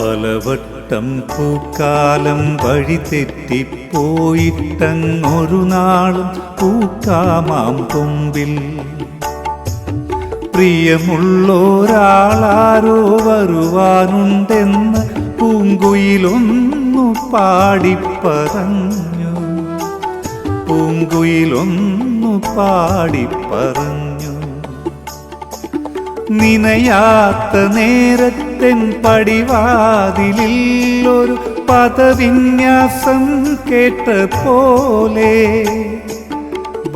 പലവട്ടം പൂക്കാലം വഴി തെറ്റിപ്പോയിട്ടങ്ങൊരു നാളും പൂക്കാമാം കൊമ്പിൽ. പ്രിയമുള്ളൊരാളാരോ വരുവാനുണ്ടെന്ന് പൂങ്കുയിലൊന്നു പാടിപ്പറഞ്ഞു. പൂങ്കുയിലൊന്നു പാടിപ്പറഞ്ഞു. നിനയാത്ത നേരത്തെൻ പടിവാതിലിൽ ഒരു പദവിന്യാസം കേട്ട പോലെ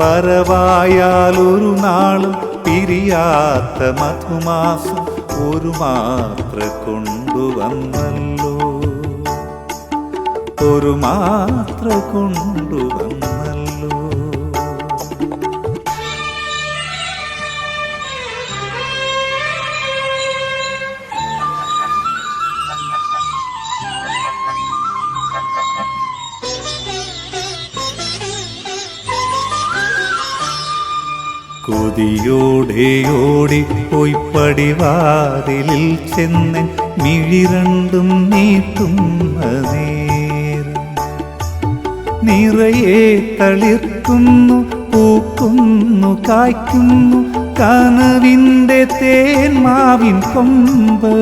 വരവായാൽ ഒരു നാളും പിരിയാത്ത മധുമാസം ഒരു മാത്ര കൊണ്ടുവന്നല്ലോ. ഒരു മാത്ര കൊണ്ടുവന്നല്ലോ കൊതിയോടെ ഓടിപ്പോയി പടിവാതിലിൽ ചെന്നൻ മിഴിരണ്ടും നീട്ടുന്ന നേരം നിറയെ തളിർക്കുന്നു പൂക്കുന്നു കായ്ക്കുന്നു കനവിന്റെ തേന്മാവിൻ കൊമ്പ്.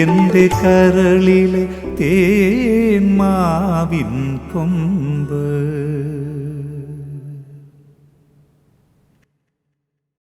എന്റെ കരളിലെ തേന്മാവിൻ കൊമ്പ്.